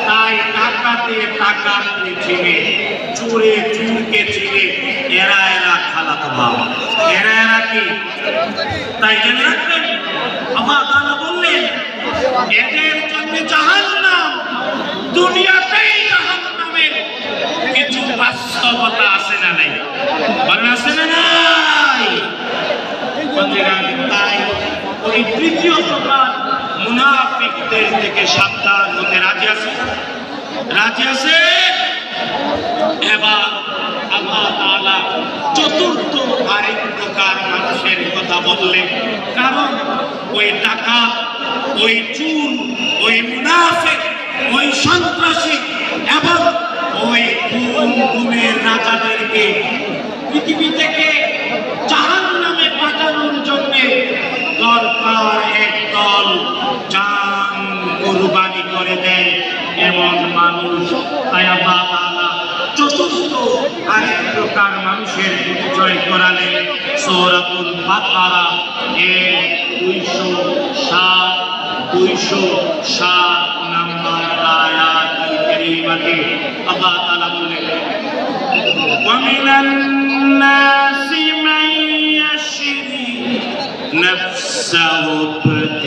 তাই টাকাতে চুরকে এরা এরা খালাতো বাবা এরা এরা কি? তাই জেনে রাখবেন, আমার তারা বললেন, এদের জন্য জাহান্নাম। দুনিয়াতেই বাস্তবতা আছে না নাই? বলেন না নাই? তাই ওই তৃতীয় প্রকার মুনাফিকদের থেকে সাবধান হতে রাজি আছে। রাজি আছে? এবার আল্লাহ তাআলা চতুর্থ আরেক প্রকার মানুষের কথা বললেন। কারণ ওই টাকা ওই চুর ওই মুনাফিক, ওই সন্ত্রাসী এবং ওই খুন গুণের রাজাদেরকে পৃথিবী থেকে জাহান নামে পাঠানোর জন্য দরকার একদল জান কুরবানি করে দেয় এমন মানুষ তাই আল্লাহ তাআলা চতুর্থ আরেক প্রকার মানুষের পরিচয় করালেন সৌরাতুল বাকারা এর দুইশো সাত দুইশো সাত নাম্বার আয়াত কারিমাতে আল্লাহ তাআলা বললেন ومن Salopet